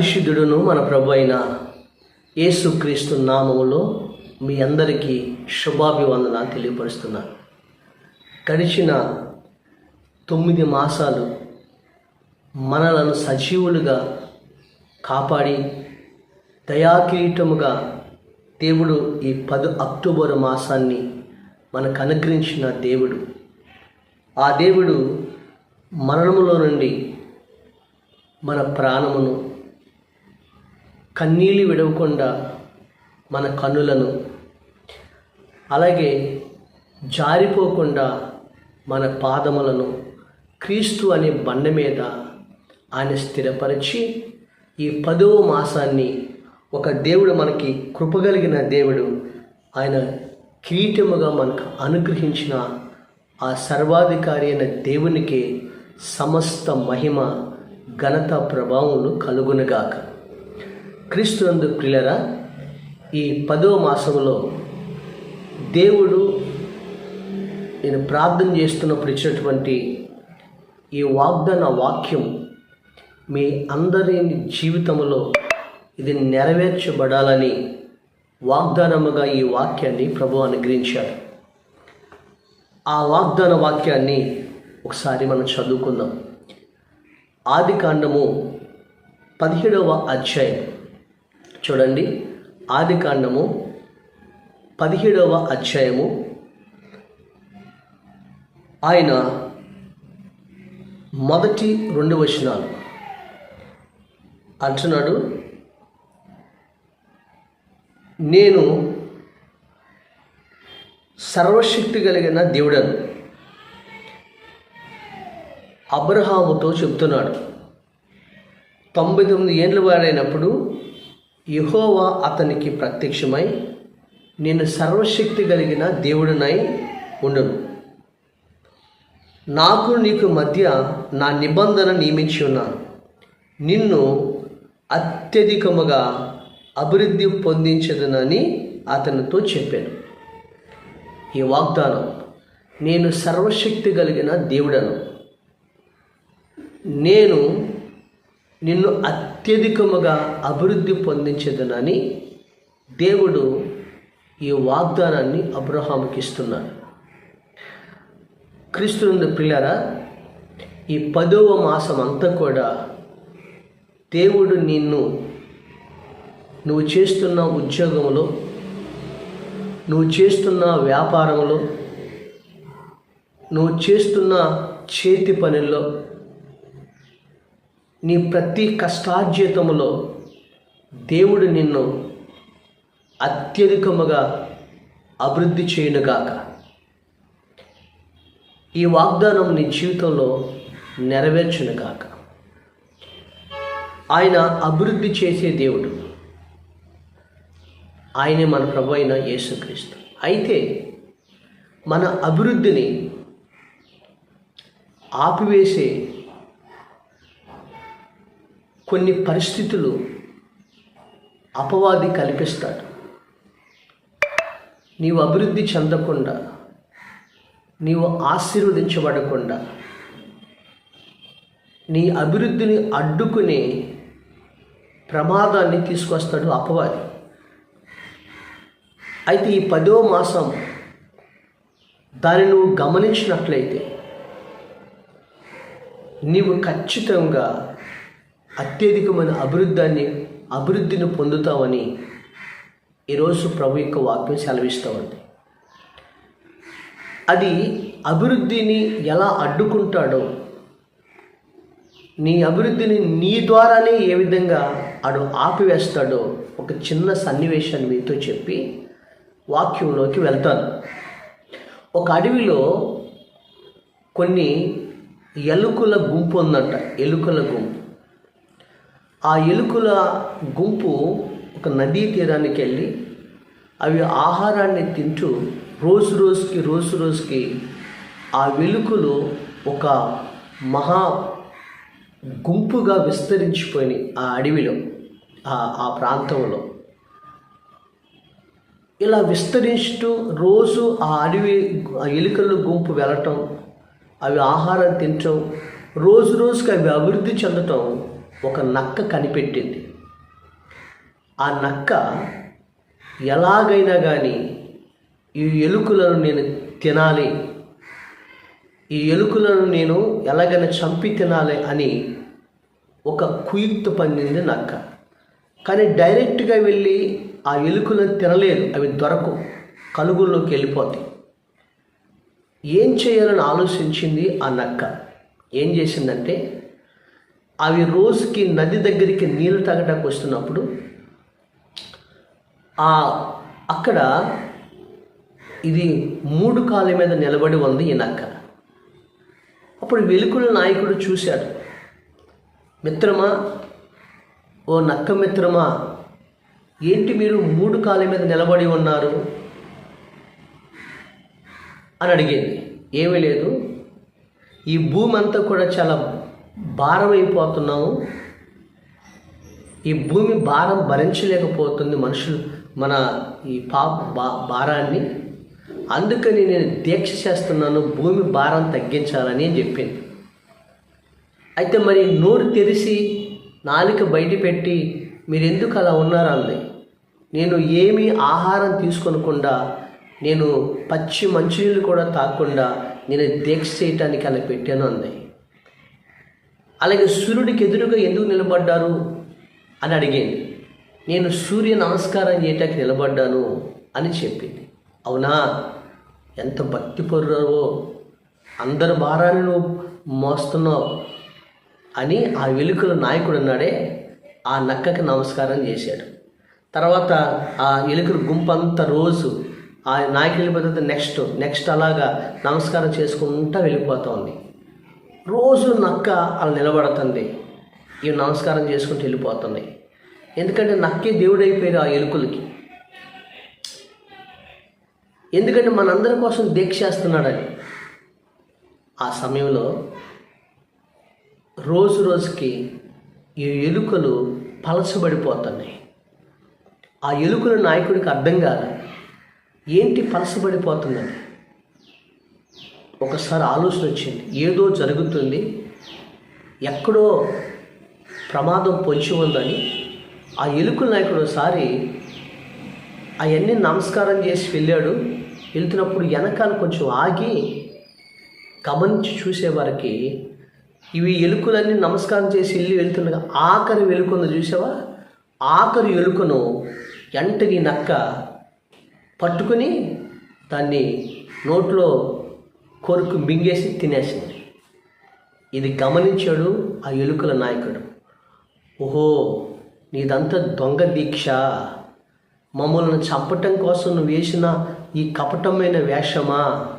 పరిశుద్ధుడును మన ప్రభు అయిన యేసుక్రీస్తు నామములో మీ అందరికీ శుభాభివందన తెలియపరుస్తున్నాను గడిచిన తొమ్మిది మాసాలు మనలను సజీవులుగా కాపాడి దయాకిరీటముగా దేవుడు ఈ పది అక్టోబర్ మాసాన్ని మనకు అనుగ్రహించిన దేవుడు. ఆ దేవుడు మరణములో నుండి మన ప్రాణమును కన్నీళ్ళు విడవకుండా మన కన్నులను అలాగే జారిపోకుండా మన పాదములను క్రీస్తు అనే బండ మీద ఆయన స్థిరపరిచి ఈ పదవ మాసాన్ని ఒక దేవుడు మనకి కృపగలిగిన దేవుడు ఆయన కిరీటముగా మనకు అనుగ్రహించిన ఆ సర్వాధికారి అయిన దేవునికి సమస్త మహిమ ఘనత ప్రభావములు కలుగునుగాక. క్రీస్తునందు ప్రియులరా ఈ పదవ మాసంలో దేవుడు నేను ప్రార్థన చేస్తున్నప్పుడు ఇచ్చినటువంటి ఈ వాగ్దాన వాక్యం మీ అందరి జీవితంలో ఇది నెరవేర్చబడాలని వాగ్దానముగా ఈ వాక్యాన్ని ప్రభు అనుగ్రహించాడు. ఆ వాగ్దాన వాక్యాన్ని ఒకసారి మనం చదువుకుందాం. ఆది కాండము పదిహేడవ అధ్యాయం చూడండి. ఆది కాండము పదిహేడవ అధ్యాయము. ఆయన మొదటి రెండు వచనాలు అంటున్నాడు. నేను సర్వశక్తి కలిగిన దేవుడను అబ్రహాముతో చెప్తున్నాడు తొంభై తొమ్మిది ఏండ్ల వాడైనప్పుడు యహోవా అతనికి ప్రత్యక్షమై నేను సర్వశక్తి కలిగిన దేవుడినై ఉండును. నాకు నీకు మధ్య నా నిబంధన నియమించి ఉన్నాను. నిన్ను అత్యధికముగా అభివృద్ధి పొందించదనని అతనితో చెప్పాను. ఈ వాగ్దానం నేను సర్వశక్తి కలిగిన దేవుడను. నేను నిన్ను అత్యధికముగా అభివృద్ధి పొందించదునని దేవుడు ఈ వాగ్దానాన్ని అబ్రహాముకి ఇస్తున్నాడు. క్రీస్తునందు పిల్లరా ఈ పదవ మాసం అంతా కూడా దేవుడు నిన్ను నువ్వు చేస్తున్న ఉద్యోగంలో నువ్వు చేస్తున్న వ్యాపారంలో నువ్వు చేస్తున్న చేతి పనుల్లో నీ ప్రతి కష్టార్జితములో దేవుడు నిన్ను అత్యధికముగా అభివృద్ధి చేయునుగాక. ఈ వాగ్దానం నీ జీవితంలో నెరవేర్చునుగాక. ఆయన అభివృద్ధి చేసే దేవుడు. ఆయనే మన ప్రభు అయిన యేసుక్రీస్తు. అయితే మన అభివృద్ధిని ఆపివేసే కొన్ని పరిస్థితులు అపవాది కల్పిస్తాడు. నీవు అభివృద్ధి చెందకుండా నీవు ఆశీర్వదించబడకుండా నీ అభివృద్ధిని అడ్డుకునే ప్రమాదాన్ని తీసుకొస్తాడు అపవాది. అయితే ఈ పదో మాసం దాన్ని నువ్వు గమనించినట్లయితే నీవు ఖచ్చితంగా అత్యధికమైన అభివృద్ధాన్ని అభివృద్ధిని పొందుతామని ఈరోజు ప్రభు యొక్క వాక్యం సెలవిస్తూ ఉంది అది అభివృద్ధిని ఎలా అడ్డుకుంటాడో నీ అభివృద్ధిని నీ ద్వారానే ఏ విధంగా అడు ఆపివేస్తాడో ఒక చిన్న సన్నివేశాన్ని మీతో చెప్పి వాక్యంలోకి వెళ్తాను. ఒక అడవిలో కొన్ని ఎలుకల గుంపు ఉందంట ఎలుకల గుంపు. ఆ ఎలుకల గుంపు ఒక నదీ తీరానికి వెళ్ళి అవి ఆహారాన్ని తింటూ రోజు రోజుకి రోజు రోజుకి ఆ వెలుకలు ఒక మహా గుంపుగా విస్తరించిపోయినాయి ఆ అడవిలో ఆ ప్రాంతంలో. ఇలా విస్తరించుతూ రోజు ఆ అడవి ఆ ఎలుకల గుంపు వెళ్ళటం అవి ఆహారం తినటం రోజు రోజుకి అవి అభివృద్ధి చెందటం ఒక నక్క కనిపెట్టింది. ఆ నక్క ఎలాగైనా కానీ ఈ ఎలుకలను నేను తినాలి. ఈ ఎలుకలను నేను ఎలాగైనా చంపి తినాలి అని ఒక కుయుక్త పండింది నక్క. కానీ డైరెక్ట్గా వెళ్ళి ఆ ఎలుకలను తినలేదు. అవి దొరకు కలుగుల్లోకి వెళ్ళిపోతాయి. ఏం చేయాలని ఆలోచించింది ఆ నక్క? ఏం చేసిందంటే అవి రోజుకి నది దగ్గరికి నీళ్ళు తాగడానికి వస్తున్నప్పుడు ఆ అక్కడ ఇది మూడు కాళ్ళ మీద నిలబడి ఉంది ఈ నక్క. అప్పుడు వెలుకుల నాయకుడు చూశాడు. మిత్రమా ఓ నక్క మిత్రమా ఏంటి మీరు మూడు కాళ్ళ మీద నిలబడి ఉన్నారు? అని అడిగింది. ఏమీ లేదు. ఈ భూమి అంతా కూడా చాలా భారం అయిపోతున్నాము ఈ భూమి భారం భరించలేకపోతుంది మనుషులు మన ఈ పా బా భారాన్ని. అందుకని నేను దీక్ష చేస్తున్నాను భూమి భారం తగ్గించాలని అని చెప్పింది. అయితే మరి నోరు తెరిసి నాలుక బయట పెట్టి మీరెందుకు అలా ఉన్నారంది నేను ఏమీ ఆహారం తీసుకోనకుండా నేను పచ్చి మంచినీళ్ళు కూడా తాగకుండా నేను దీక్ష చేయటానికి అలా పెట్టాను అంది. అలాగే సూర్యుడికి ఎదురుగా ఎందుకు నిలబడ్డారు? అని అడిగింది. నేను సూర్య నమస్కారం చేయటానికి నిలబడ్డాను అని చెప్పింది. అవునా? ఎంత భక్తి పొర్రావో అందరి భారాన్ని నువ్వు మోస్తున్నావు అని ఆ వెలుకల నాయకుడు అన్నాడే. ఆ నక్కకి నమస్కారం చేశాడు. తర్వాత ఆ ఎలుకల గుంపంతా రోజు ఆ నాయకుడు వెళ్ళిపోతే నెక్స్ట్ నెక్స్ట్ అలాగా నమస్కారం చేసుకుంటూ వెళ్ళిపోతూ ఉంది. రోజు నక్క అలా నిలబడుతుంది. ఇవి నమస్కారం చేసుకుంటూ వెళ్ళిపోతుంది. ఎందుకంటే నక్కే దేవుడు అయిపోయారు ఆ ఎలుకలకి. ఎందుకంటే మనందరి కోసం దీక్ష చేస్తున్నాడని. ఆ సమయంలో రోజు రోజుకి ఈ ఎలుకలు పలసబడిపోతున్నాయి ఆ ఎలుకల నాయకుడికి అర్థం కాదు ఏంటి పలసబడిపోతుందని ఒకసారి ఆలోచన వచ్చింది. ఏదో జరుగుతుంది. ఎక్కడో ప్రమాదం పొంచి ఉందని ఆ ఎలుకల నాయకుడు ఒకసారి అవన్నీ నమస్కారం చేసి వెళ్ళాడు. వెళ్తున్నప్పుడు వెనకాల కొంచెం ఆగి గమనించి చూసేవారికి ఇవి ఎలుకలన్నీ నమస్కారం చేసి వెళ్ళి వెళ్తుండగా ఆఖరి వెలుకుంది చూసావా? ఆఖరి ఎలుకను ఎంటని నక్క పట్టుకుని దాన్ని నోట్లో కొరుకు మింగేసి తినేసింది. ఇది గమనించాడు ఆ ఎలుకల నాయకుడు. ఓహో నీదంతా దొంగ దీక్ష. మమ్మల్ని చంపటం కోసం నువ్వు వేసిన ఈ కపటమైన వేషమా?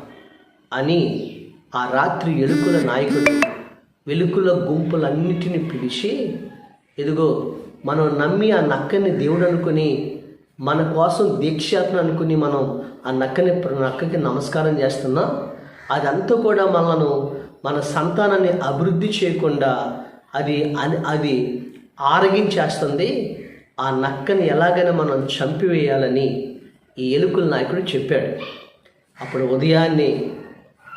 అని ఆ రాత్రి ఎలుకల నాయకుడు వెలుకుల గుంపులన్నిటిని పిలిచి ఎదుగో మనం నమ్మి ఆ నక్కని దేవుడు అనుకుని మన కోసం దీక్షాత్మ అనుకుని మనం ఆ నక్కని నక్కకి నమస్కారం చేస్తున్నాం. అదంతా కూడా మనను మన సంతానాన్ని అభివృద్ధి చేయకుండా అది అది అది ఆరగించేస్తుంది. ఆ నక్కని ఎలాగైనా మనం చంపివేయాలని ఈ ఎలుకల నాయకుడు చెప్పాడు. అప్పుడు ఉదయాన్నే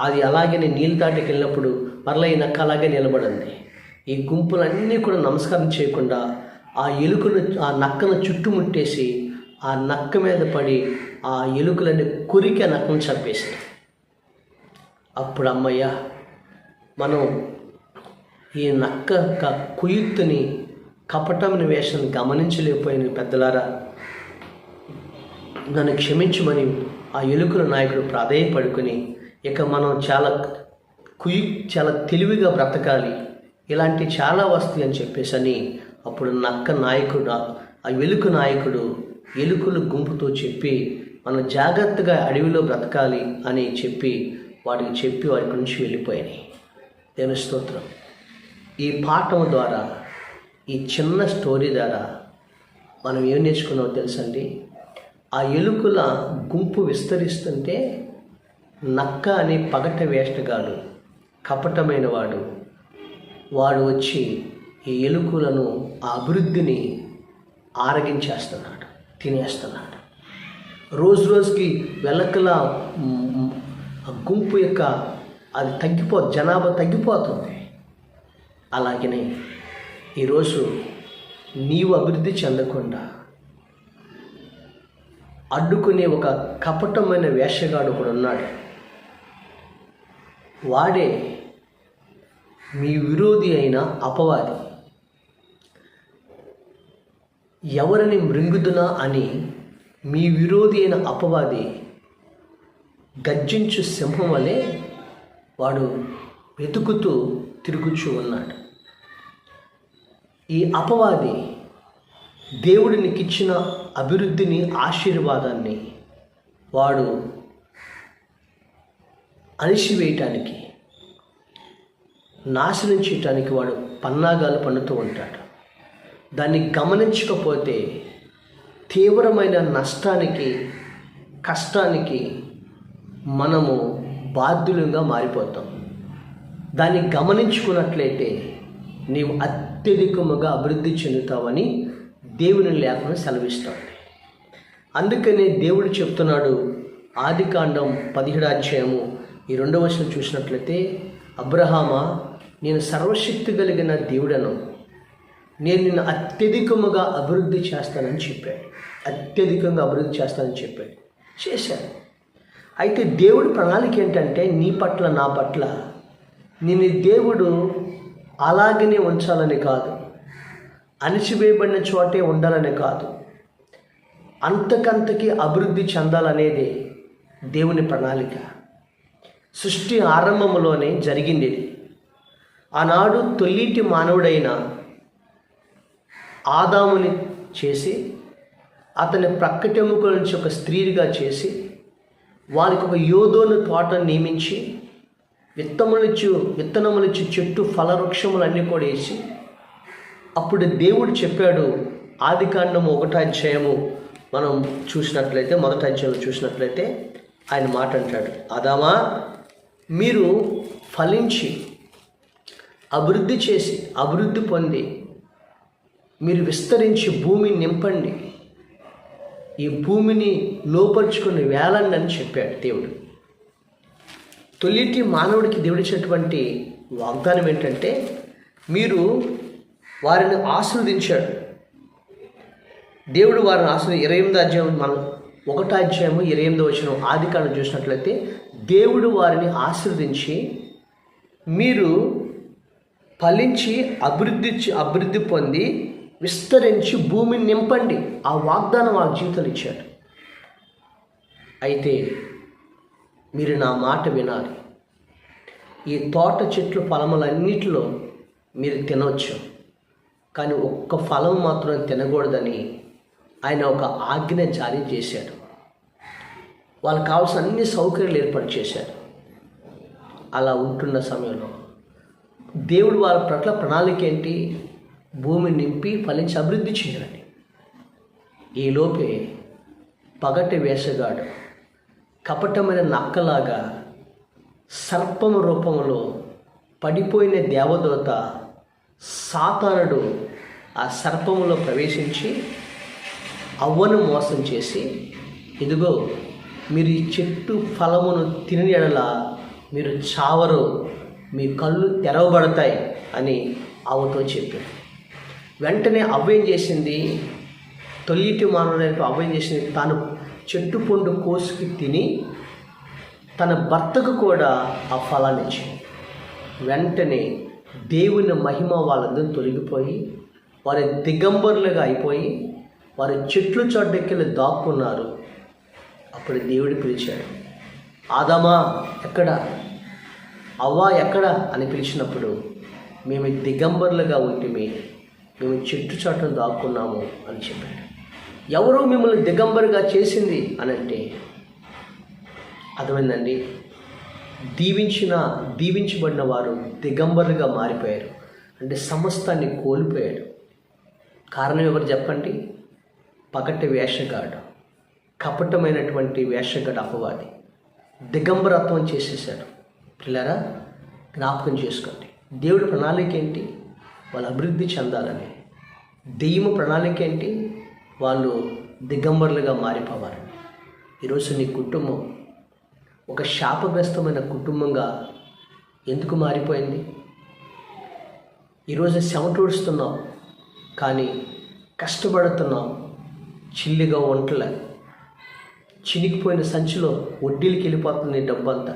అది అలాగనే నీళ్ళు దాటికి వెళ్ళినప్పుడు మరలా ఈ నక్క అలాగే నిలబడింది. ఈ గుంపులన్నీ కూడా నమస్కారం చేయకుండా ఆ ఎలుకను ఆ నక్కను చుట్టుముట్టేసి ఆ నక్క మీద పడి ఆ ఎలుకలన్నీ కొరికి ఆ నక్కను చంపేసింది. అప్పుడు అమ్మయ్య మనం ఈ నక్క కుయుక్తిని కపటమని కపటమైన వేషం గమనించలేకపోయిన పెద్దలారా నన్ను క్షమించమని ఆ ఎలుకల నాయకుడు ప్రాధేయపడుకుని ఇక మనం చాలా కుయు చాలా తెలివిగా బ్రతకాలి ఇలాంటి చాలా వస్తాయి అని చెప్పేసి అని అప్పుడు నక్క నాయకుడు ఆ వెలుకు నాయకుడు ఎలుకల గుంపుతో చెప్పి మనం జాగ్రత్తగా అడవిలో బ్రతకాలి అని చెప్పి వాటికి చెప్పి వాడి నుంచి వెళ్ళిపోయాయి దేవుని స్తోత్రం. ఈ పాఠం ద్వారా ఈ చిన్న స్టోరీ ద్వారా మనం ఏం నేర్చుకున్నామో తెలుసండి? ఆ ఎలుకల గుంపు విస్తరిస్తుంటే నక్క అనే పగట వేష్టగాడు కపటమైన వాడు వాడు వచ్చి ఈ ఎలుకలను ఆ అభివృద్ధిని ఆరగించేస్తున్నాడు తినేస్తున్నాడు. రోజు రోజుకి వెలకల ఆ గుంపు యొక్క అది తగ్గిపో జనాభా తగ్గిపోతుంది. అలాగనే ఈరోజు నీవు అభివృద్ధి చెందకుండా అడ్డుకునే ఒక కపటమైన వేషగాడు కూడా ఉన్నాడు. వాడే మీ విరోధి అయిన అపవాది. ఎవరిని మృంగుదునా అని మీ విరోధి అయిన అపవాది గర్జించు సింహం వలె వాడు వెతుకుతూ తిరుగుచూ ఉన్నాడు. ఈ అపవాది దేవుడు అభివృద్ధిని ఆశీర్వాదాన్ని వాడు అణిసివేయటానికి నాశనం చేయటానికి వాడు పన్నాగాలు పన్నుతూ ఉంటాడు. దాన్ని గమనించకపోతే తీవ్రమైన నష్టానికి కష్టానికి మనము బాధ్యులుగా మారిపోతాం. దాన్ని గమనించుకున్నట్లయితే నీవు అత్యధికముగా అభివృద్ధి చెందుతావని దేవుని లేఖను సెలవిస్తాడు అందుకనే దేవుడు చెప్తున్నాడు ఆది కాండం పదిహేడాధ్యాయము ఈ రెండవ వచనం చూసినట్లయితే అబ్రహామా నేను సర్వశక్తి కలిగిన దేవుడను నేను నిన్ను అత్యధికముగా అభివృద్ధి చేస్తానని చెప్పాడు. అత్యధికంగా అభివృద్ధి చేస్తానని చెప్పాడు. చేశాను అయితే దేవుడి ప్రణాళిక ఏంటంటే నీ పట్ల నా పట్ల నేను దేవుడు అలాగనే ఉంచాలని కాదు. అణిచివేయబడిన చోటే ఉండాలని కాదు. అంతకంతకి అభివృద్ధి చెందాలనేది దేవుని ప్రణాళిక. సృష్టి ఆరంభంలోనే జరిగింది. ఆనాడు తొల్లిటి మానవుడైన ఆదాముని చేసి అతని ప్రక్కటెముక నుంచి ఒక స్త్రీగా చేసి వారికి ఒక యోధోను తోటను నియమించి విత్తములిచ్చు విత్తనములిచ్చు చెట్టు ఫలవృక్షములన్నీ కూడా వేసి అప్పుడు దేవుడు చెప్పాడు ఆది కాండము ఒకటో అధ్యాయము. మనం చూసినట్లయితే మొదటి అధ్యాయంలో చూసినట్లయితే ఆయన మాట అంటాడు అదామా మీరు ఫలించి అభివృద్ధి చేసి అభివృద్ధి పొంది మీరు విస్తరించి భూమిని నింపండి. ఈ భూమిని లోపరుచుకుని వేలండి అని చెప్పాడు దేవుడు. తొలిటి మానవుడికి దేవుడిచ్చినటువంటి వాగ్దానం ఏంటంటే మీరు వారిని ఆశీర్వదించాడు. దేవుడు వారిని ఆశీర్వ ఇరవై ఎనిమిది అధ్యాయం మనం ఒకటో అధ్యాయము ఇరవై ఎనిమిది వచ్చిన ఆది కాలం చూసినట్లయితే దేవుడు వారిని ఆశీర్వదించి మీరు ఫలించి అభివృద్ధి అభివృద్ధి పొంది విస్తరించి భూమిని నింపండి. ఆ వాగ్దానం వాళ్ళ జీవితాలు ఇచ్చాడు. అయితే మీరు నా మాట వినాలి. ఈ తోట చెట్లు ఫలములన్నిటిలో మీరు తినవచ్చు కానీ ఒక్క ఫలం మాత్రం తినకూడదని ఆయన ఒక ఆజ్ఞ జారీ చేశాడు. వాళ్ళకి కావాల్సిన అన్ని సౌకర్యాలు ఏర్పాటు చేశారు అలా ఉంటున్న సమయంలో దేవుడు వాళ్ళ పట్ల ప్రణాళిక ఏంటి? భూమి నింపి ఫలించి అభివృద్ధి చేయాలని. ఈలోపే పగటి వేషగాడు కపటమైన నక్కలాగా సర్పం రూపంలో పడిపోయిన దేవదూత సాతానుడు ఆ సర్పంలో ప్రవేశించి అవ్వను మోసం చేసి ఇదిగో మీరు ఈ చెట్టు ఫలమును తిని ఎడల మీరు చావరు మీ కళ్ళు తెరవబడతాయి అని అవతో చెప్పాడు. వెంటనే అవ్వయం చేసింది? తొలిటి మానవుడైన అవ్వయం చేసింది? తాను చెట్టు పండు కోసుకు తిని తన భర్తకు కూడా ఆ ఫలాన్ని ఇచ్చింది. వెంటనే దేవుని మహిమ వాళ్ళందరూ తొలగిపోయి వారి దిగంబరులుగా అయిపోయి వారి చెట్లు చోటకెళ్ళి దాక్కున్నారు. అప్పుడు దేవుడు పిలిచాడు ఆదామా ఎక్కడ? అవ్వా ఎక్కడ? అని పిలిచినప్పుడు మేము దిగంబరులుగా ఉంటిమి. మేము చెట్టు చాటును దాక్కున్నాము అని చెప్పాడు. ఎవరో మిమ్మల్ని దిగంబరుగా చేసింది అని అంటే అర్థమైందండి? దీవించిన దీవించబడిన వారు దిగంబరుగా మారిపోయారు. అంటే సమస్తాన్ని కోల్పోయాడు కారణం ఎవరు చెప్పండి? పగటి వేషగాడు కపటమైనటువంటి వేషగాడు అపవాది. దిగంబరత్వం చేసేసాడు పిల్లరా జ్ఞాపకం చేసుకోండి. దేవుడి ప్రణాళిక ఏంటి? వాళ్ళు అభివృద్ధి చెందాలని. దెయ్యము ప్రణాళిక ఏంటి? వాళ్ళు దిగంబరులుగా మారిపోవాలని ఈరోజు నీ కుటుంబం ఒక శాపగ్రస్తమైన కుటుంబంగా ఎందుకు మారిపోయింది? ఈరోజు చెమటూడుస్తున్నావు కానీ కష్టపడుతున్నావు చిల్లిగా ఒంటలే చినిగిపోయిన సంచిలో వడ్డీలకి వెళ్ళిపోతుంది డబ్బంతా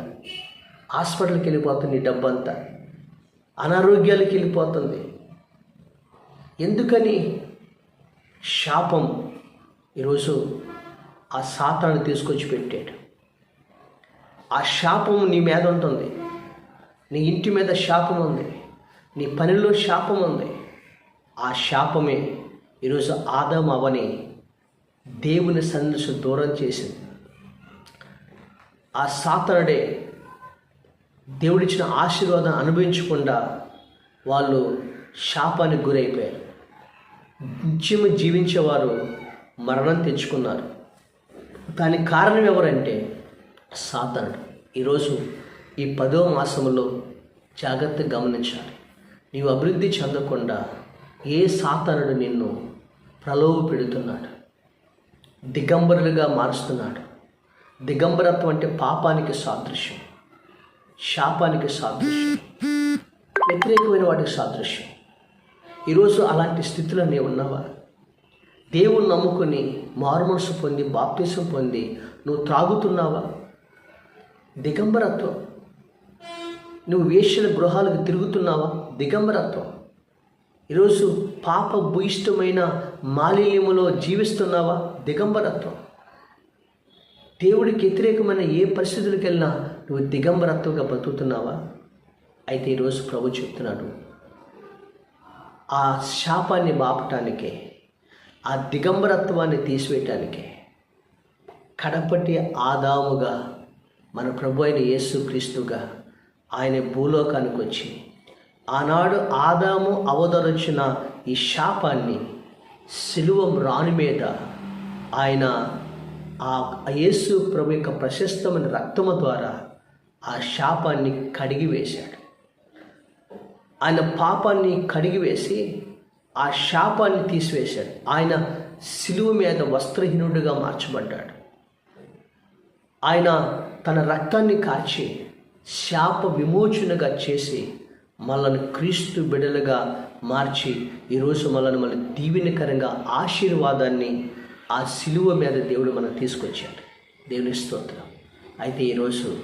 హాస్పిటల్కి వెళ్ళిపోతుంది డబ్బంతా అనారోగ్యాలకి వెళ్ళిపోతుంది. ఎందుకని శాపం ఈరోజు ఆ సాతాను తీసుకొచ్చి పెట్టాడు? ఆ శాపం నీ మీద ఉంటుంది. నీ ఇంటి మీద శాపం ఉంది. నీ పనిలో శాపం ఉంది. ఆ శాపమే ఈరోజు ఆదం అవని దేవుని సందర్శ దూరం చేసింది. ఆ సాతనుడే దేవుడిచ్చిన ఆశీర్వాదం అనుభవించకుండా వాళ్ళు శాపానికి గురైపోయారు. నిత్యము జీవించేవారు మరణం తెచ్చుకున్నారు. దానికి కారణం ఎవరంటే సాతనుడు. ఈరోజు ఈ పదో మాసంలో జాగ్రత్తగా గమనించాలి. నీవు అభివృద్ధి చెందకుండా ఏ సాతనుడు నిన్ను ప్రలోభ పెడుతున్నాడు? దిగంబరులుగా మారుస్తున్నాడు. దిగంబరత్వం అంటే పాపానికి సాదృశ్యం శాపానికి సాదృశ్యం వ్యతిరేకమైన వాటికి సాదృశ్యం. ఈరోజు అలాంటి స్థితిలో నీవు ఉన్నావా? దేవుని నమ్ముకొని మారుమనసు పొంది బాప్తిసం పొంది నువ్వు త్రాగుతున్నావా? దిగంబరత్వం. నువ్వు వేషల గృహాలకు తిరుగుతున్నావా? దిగంబరత్వం. ఈరోజు పాప భూయిష్టమైన మాలిన్యములో జీవిస్తున్నావా? దిగంబరత్వం. దేవుడికి వ్యతిరేకమైన ఏ పరిస్థితులకు వెళ్ళినా నువ్వు దిగంబరత్వంగా బ్రతుకుతున్నావా అయితే ఈరోజు ప్రభు చెప్తున్నాడు ఆ శాపాన్ని బాపటానికే ఆ దిగంబరత్వాన్ని తీసివేయటానికే కడపటి ఆదాముగా మన ప్రభు అయిన యేసుక్రీస్తుగా ఆయన భూలోకానికి వచ్చి ఆనాడు ఆదాము అవదరచిన ఈ శాపాన్ని శిలువం రాణి మీద ఆయన ఆ యేసు ప్రభు యొక్క ప్రశస్తమైన రక్తము ద్వారా ఆ శాపాన్ని కడిగి వేశాడు ఆయన పాపాన్ని కడిగివేసి ఆ శాపాన్ని తీసివేశాడు. ఆయన శిలువ మీద వస్త్రహీనుడిగా మార్చబడ్డాడు. ఆయన తన రక్తాన్ని కార్చి శాప విమోచనగా చేసి మనల్ని క్రీస్తు బిడలుగా మార్చి ఈరోజు మనల్ని మన దీవెనకరంగా ఆశీర్వాదాన్ని ఆ శిలువ మీద దేవుడు మనం తీసుకొచ్చాడు. దేవుని స్తోత్రం. అయితే ఈరోజు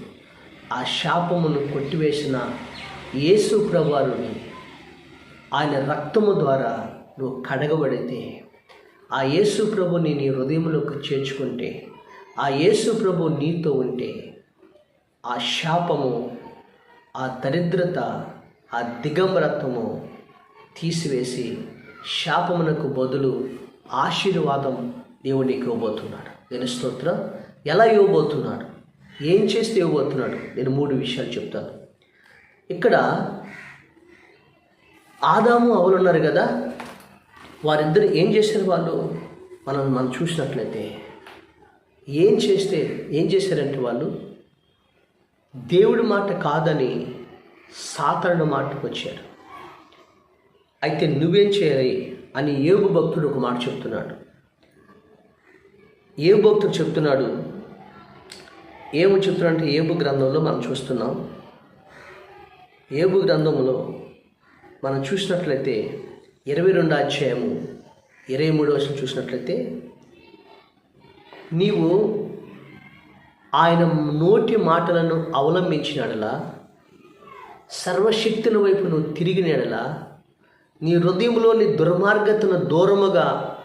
ఆ శాపమును కొట్టివేసిన యేసు ప్రభువారిని ఆయన రక్తము ద్వారా నువ్వు కడగబడితే ఆ యేసు ప్రభుని నీ హృదయంలోకి చేర్చుకుంటే ఆ యేసు ప్రభు నీతో ఉంటే ఆ శాపము ఆ దరిద్రత ఆ దిగంబరత్వము తీసివేసి శాపమునకు బదులు ఆశీర్వాదం దేవుడు నీకు ఇవ్వబోతున్నాడు. నేను స్తోత్రం. ఎలా ఇవ్వబోతున్నాడు? ఏం చేస్తే ఇవ్వబోతున్నాడు? నేను మూడు విషయాలు చెప్తాను. ఇక్కడ ఆదాము అవలున్నారు కదా వారిద్దరు ఏం చేశారు వాళ్ళు? మనం మనం చూసినట్లయితే ఏం చేస్తే ఏం చేశారంటే వాళ్ళు దేవుడి మాట కాదని సాతానుడి మాటకు వచ్చారు. అయితే నువ్వేం చేయాలి అని ఏబు భక్తుడు ఒక మాట చెప్తున్నాడు. ఏ భక్తుడు చెప్తున్నాడు ఏమో చెప్తున్నాడంటే ఏబు గ్రంథంలో మనం చూస్తున్నాం ఏబు గ్రంథంలో మనం చూసినట్లయితే ఇరవై రెండు అధ్యాయము ఇరవై మూడు వర్షం చూసినట్లయితే నీవు ఆయన నోటి మాటలను అవలంబించినడలా సర్వశక్తుల వైపు నువ్వు తిరిగినడలా నీ హృదయంలోని దుర్మార్గతను దూరముగా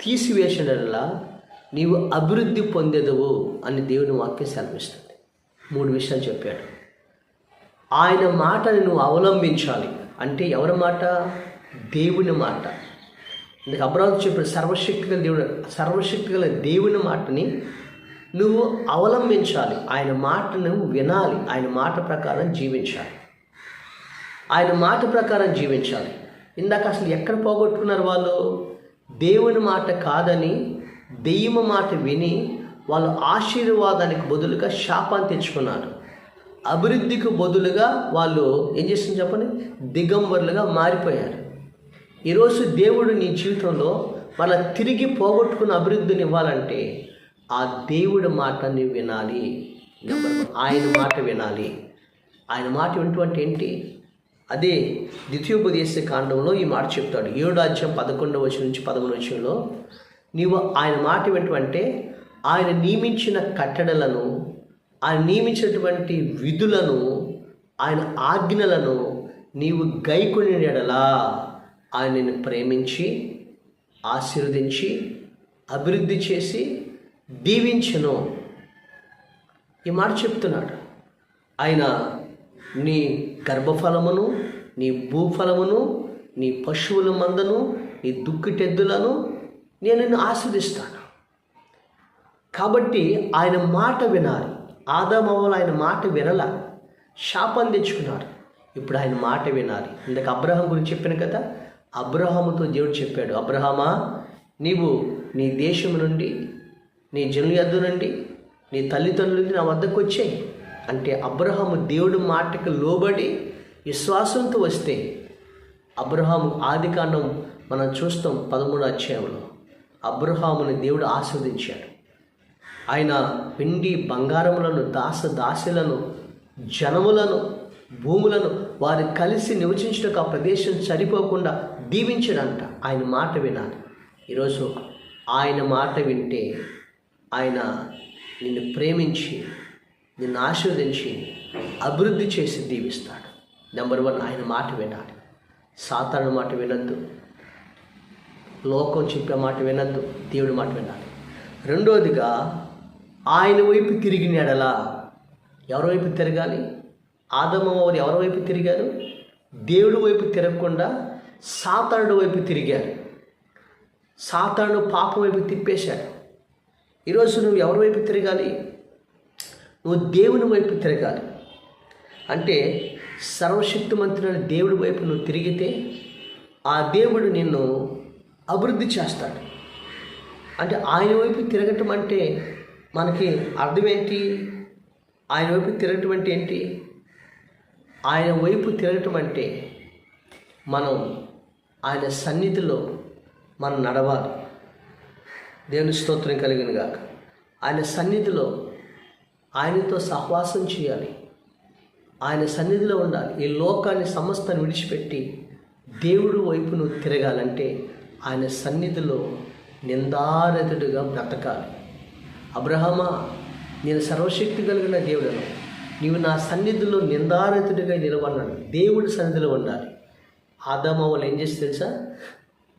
తీసివేసినడలా నీవు అభివృద్ధి పొందేదవు అని దేవుని వాక్యం సెలవిస్తుంది. మూడు విషయాలు చెప్పాడు. ఆయన మాటని నువ్వు అవలంబించాలి. అంటే ఎవరి మాట? దేవుని మాట. ఇందుకు అబ్రాహం చెప్పిన సర్వశక్తి గల దేవుడు సర్వశక్తి గల దేవుని మాటని నువ్వు అవలంబించాలి. ఆయన మాట నువ్వు వినాలి. ఆయన మాట ప్రకారం జీవించాలి. ఆయన మాట ప్రకారం జీవించాలి. ఇందాక అసలు ఎక్కడ పోగొట్టుకున్నారు వాళ్ళు? దేవుని మాట కాదని దెయ్యమ మాట విని వాళ్ళు ఆశీర్వాదానికి బదులుగా శాపాన్ని తెచ్చుకున్నారు. అభివృద్ధికి బదులుగా వాళ్ళు ఏం చేస్తుంది చెప్పండి? దిగంబరులుగా మారిపోయారు. ఈరోజు దేవుడు నీ జీవితంలో మన తిరిగి పోగొట్టుకున్న అభివృద్ధిని ఇవ్వాలంటే ఆ దేవుడి మాటని వినాలి. నెంబర్ వన్ ఆయన మాట వినాలి. ఆయన మాట వింటువంటి ఏంటి? అదే ద్వితీయోపదేశ కాండంలో ఈ మాట చెప్తాడు. ఏడు అధ్యాయం పదకొండవ వచ్చిన నుంచి పదమూడు వచ్చంలో నీవు ఆయన మాట వింటమంటే ఆయన నియమించిన కట్టడలను ఆయన నియమించినటువంటి విధులను ఆయన ఆజ్ఞలను నీవు గైకొని ఎడలా ఆయనను ప్రేమించి ఆశీర్వదించి అభివృద్ధి చేసి దీవించను. ఈ మాట చెప్తున్నాడు. ఆయన నీ గర్భఫలమును నీ భూఫలమును నీ పశువుల మందను నీ దుక్కిటెద్దులను నేను ఆస్వాదిస్తాను కాబట్టి ఆయన మాట వినాలి. ఆదామవ్వలు ఆయన మాట వినల. శాపం తెచ్చుకున్నారు. ఇప్పుడు ఆయన మాట వినాలి. ఇందాక అబ్రహం గురించి చెప్పాను కదా? అబ్రహాముతో దేవుడు చెప్పాడు అబ్రహమా నీవు నీ దేశం నుండి నీ జనుల యొద్ద నుండి నీ తల్లిదండ్రుల నా వద్దకు వచ్చాయి. అంటే అబ్రహాము దేవుడి మాటకు లోబడి విశ్వాసంతో వస్తే అబ్రహాము ఆది కాండం మనం చూస్తాం పదమూడు అధ్యాయంలో. అబ్రహాముని దేవుడు ఆస్వాదించాడు ఆయన వెండి బంగారములను దాస దాసులను జనములను భూములను వారు కలిసి నివసించడానికి ఆ ప్రదేశం సరిపోకుండా దీవించడంట. ఆయన మాట వినాలి. ఈరోజు ఆయన మాట వింటే ఆయన నిన్ను ప్రేమించి నిన్ను ఆశీర్వదించి అభివృద్ధి చేసి దీవిస్తాడు. నెంబర్ వన్ ఆయన మాట వినాలి. సాధారణ మాట వినద్దు. లోకం చెప్పే మాట వినద్దు. దేవుడి మాట వినాలి. రెండోదిగా ఆయన వైపు తిరిగిన ఎడలా ఎవరి వైపు తిరగాలి? ఆదమ ఎవరి వైపు తిరిగారు? దేవుడి వైపు తిరగకుండా సాతానుడి వైపు తిరిగారు. సాతానుడు పాపం వైపు తిప్పేశాడు. ఈరోజు నువ్వు ఎవరి వైపు తిరగాలి? నువ్వు దేవుని వైపు తిరగాలి. అంటే సర్వశక్తిమంతుడైన దేవుడి వైపు నువ్వు తిరిగితే ఆ దేవుడు నిన్ను అభివృద్ధి చేస్తాడు. అంటే ఆయన వైపు తిరగటం అంటే మనకి అర్థం ఏంటి ఆయన వైపు తిరగటం అంటే ఏంటి? ఆయన వైపు తిరగటం అంటే మనం ఆయన సన్నిధిలో మనం నడవాలి. దేవుని స్తోత్రం కలిగిన గాక. ఆయన సన్నిధిలో ఆయనతో సహవాసం చేయాలి. ఆయన సన్నిధిలో ఉండాలి. ఈ లోకాన్ని సమస్తను విడిచిపెట్టి దేవుడు వైపు నువ్వు తిరగాలంటే ఆయన సన్నిధిలో నిందారతుడుగా బ్రతకాలి. అబ్రహమా నేను సర్వశక్తి కలిగిన దేవుడను. నీవు నా సన్నిధిలో నిందారతుడిగా నిలబడినాడు దేవుడి సన్నిధిలో ఉండాలి. ఆదామ వాళ్ళు ఏం చేసి తెలుసా?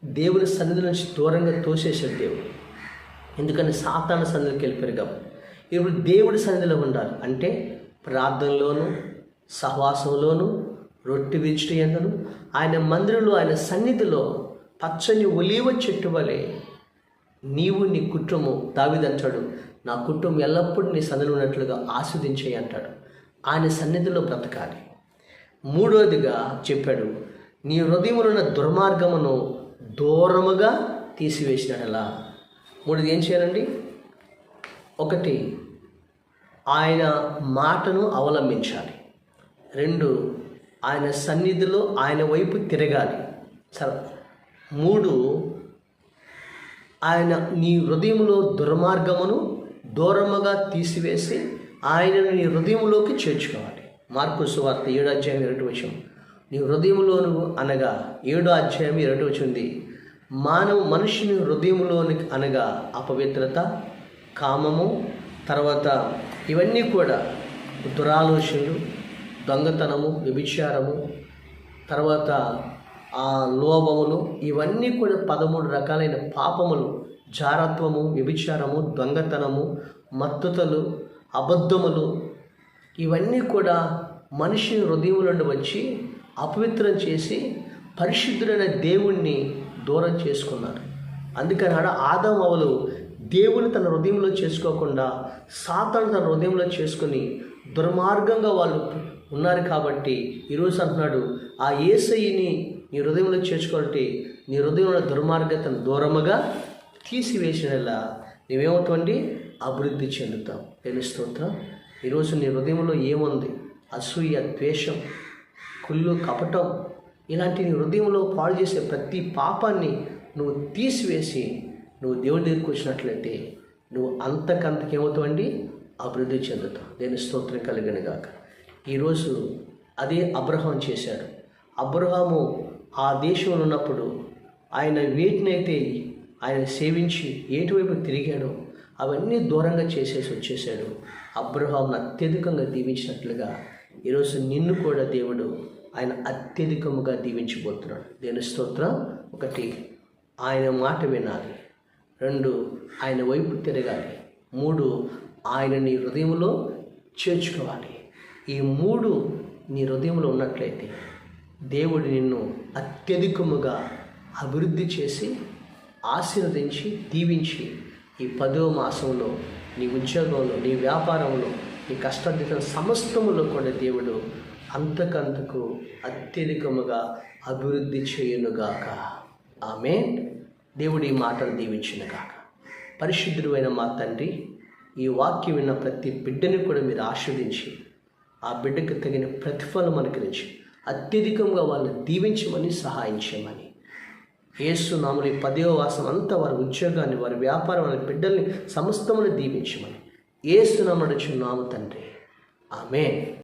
దేవుని సన్నిధి నుంచి దూరంగా తోసేసాడు దేవుడు. ఎందుకని? సాతాన సన్నిధికి వెళ్ళిపోయారు కాబట్టి. ఇప్పుడు దేవుడి సన్నిధిలో ఉండాలి. అంటే ప్రార్థనలోను సహవాసంలోను రొట్టె విరుచుట ఎందును ఆయన మందిరంలో ఆయన సన్నిధిలో పచ్చని ఒలివ చెట్టు వలె నీవు నీ కుటుంబం. దావిదంటాడు నా కుటుంబం ఎల్లప్పుడూ నీ సన్నిధిలో ఉన్నట్లుగా ఆస్వాదించేయి అంటాడు. ఆయన సన్నిధిలో బ్రతకాలి. మూడోదిగా చెప్పాడు నీ హృదయంలో ఉన్న దుర్మార్గమును దూరముగా తీసివేసినలా మూడోది ఏం చేయాలండి? ఒకటి ఆయన మాటను అవలంబించాలి. రెండు ఆయన సన్నిధిలో ఆయన వైపు తిరగాలి. సరే మూడు ఆయన నీ హృదయంలో దుర్మార్గమును దూరముగా తీసివేసి ఆయనను నీ హృదయంలోకి చేర్చుకోవాలి. మార్పు సువార్త ఏడు అధ్యాయం ఇరటి వచ్చం నీ హృదయంలోను అనగా ఏడో అధ్యాయం ఇరటి వచ్చింది మానవ మనుషుని హృదయంలోనికి అనగా అపవిత్రత కామము తర్వాత ఇవన్నీ కూడా దురాలోచనలు దొంగతనము వ్యభిచారము తర్వాత ఆ లోభములు ఇవన్నీ కూడా పదమూడు రకాలైన పాపములు జారత్వము వ్యభిచారము దొంగతనము మత్తుతలు అబద్ధములు ఇవన్నీ కూడా మనిషి హృదయం నుండి వచ్చి అపవిత్రం చేసి పరిశుద్ధుడైన దేవుణ్ణి దూరం చేసుకున్నారు. అందుకని ఆడ ఆదం అవలు దేవుని తన హృదయంలో చేసుకోకుండా సాతాను తన హృదయంలో చేసుకుని దుర్మార్గంగా వాళ్ళు ఉన్నారు కాబట్టి ఈరోజు అంటున్నాడు ఆ ఏసయ్యని నీ హృదయంలో చేర్చుకోవాలంటే నీ హృదయంలో దుర్మార్గతను దూరముగా తీసివేసినలా నీవేమవుతావండి? అభివృద్ధి చెందుతావు. దేని స్తోత్రం? ఈరోజు నీ హృదయంలో ఏముంది? అసూయ ద్వేషం కుళ్ళు కపటం ఇలాంటి నీ హృదయంలో పాడు చేసే ప్రతి పాపాన్ని నువ్వు తీసివేసి నువ్వు దేవుని దగ్గరికి వచ్చినట్లయితే నువ్వు అంతకంతకేమవుతావండి? అభివృద్ధి చెందుతావు. దేని స్తోత్రం కలిగిన గాక. ఈరోజు అదే అబ్రహాం చేశాడు. అబ్రహాము ఆ దేశంలో ఉన్నప్పుడు ఆయన వేటినైతే ఆయన సేవించి ఏటువైపు తిరిగాడో అవన్నీ దూరంగా చేసేసి వచ్చేసాడు అబ్రహాంను అత్యధికంగా దీవించినట్లుగా ఈరోజు నిన్ను కూడా దేవుడు ఆయన అత్యధికముగా దీవించబోతున్నాడు. దేని స్తోత్రం ఒకటి. ఆయన మాట వినాలి. రెండు. ఆయన వైపు తిరగాలి. మూడు. ఆయన నీ హృదయంలో చేర్చుకోవాలి. ఈ మూడు నీ హృదయంలో ఉన్నట్లయితే దేవుడు నిన్ను అత్యధికముగా అభివృద్ధి చేసి ఆశీర్వదించి దీవించి ఈ పదవ మాసంలో నీ ఉద్యోగంలో నీ వ్యాపారంలో నీ కష్టార్జితం సమస్తములో కూడా దేవుడు అంతకంతకు అత్యధికముగా అభివృద్ధి చేయునుగాక. ఆమె దేవుడు ఈ మాటలు దీవించునుగాక. పరిశుద్ధుడైన మా తండ్రి ఈ వాక్యం విన్న ప్రతి బిడ్డని కూడా మీరు ఆస్వాదించి ఆ బిడ్డకు తగిన ప్రతిఫలం అనుకరించి అత్యధికంగా వాళ్ళని దీవించమని సహాయం చేయమని. యేసు నామని పదవ వాసం అంతా వారి ఉద్యోగాన్ని వారి వ్యాపారం వారి బిడ్డల్ని సమస్తమును దీవించమని. ఏసు నామడుచు నామ తండ్రి. ఆమె